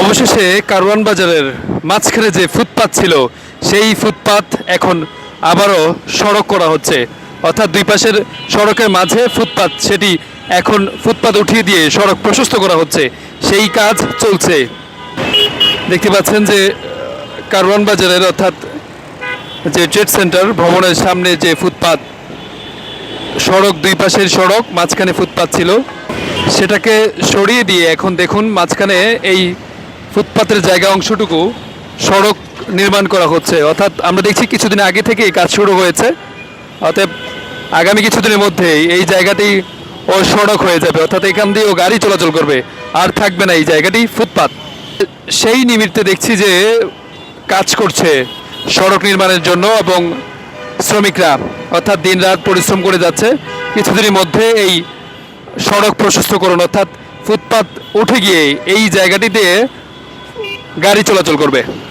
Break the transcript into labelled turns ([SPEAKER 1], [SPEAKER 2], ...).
[SPEAKER 1] অবশেষে কারওয়ান বাজারের মাঝখানে যে ফুটপাত ছিল, সেই ফুটপাত এখন আবারও সড়ক করা হচ্ছে। অর্থাৎ দুই পাশের সড়কের মাঝে ফুটপাত, সেটি এখন ফুটপাত উঠিয়ে দিয়ে সড়ক প্রশস্ত করা হচ্ছে। সেই কাজ চলছে। দেখতে পাচ্ছেন যে, কারওয়ান বাজারের অর্থাৎ যে ট্রেড সেন্টার, ভবনের সামনে যে ফুটপাত, সড়ক দুই পাশের সড়ক, মাঝখানে ফুটপাত ছিল। সেটাকে সরিয়ে দিয়ে এখন দেখুন, মাঝখানে এই ফুটপাতের জায়গা অংশটুকু সড়ক নির্মাণ করা হচ্ছে। অর্থাৎ আমরা দেখছি কিছুদিন আগে থেকে কাজ শুরু হয়েছে। অতএব আগামী কিছুদিনের মধ্যেই এই জায়গাটি ও সড়ক হয়ে যাবে। অর্থাৎ এখান দিয়েও গাড়ি চলাচল করবে। আর থাকবে না এই জায়গাটি ফুটপাত। সেই নিমিত্তে দেখছি যে কাজ করছে সড়ক নির্মাণের জন্য এবং শ্রমিকরা। অর্থাৎ দিনরাত পরিশ্রম করে যাচ্ছে। কিছুদিনের মধ্যে এই সড়ক প্রশস্তকরণ অর্থাৎ ফুটপাত উঠে গিয়ে এই জায়গাটিতে গাড়ি চলাচল করবে।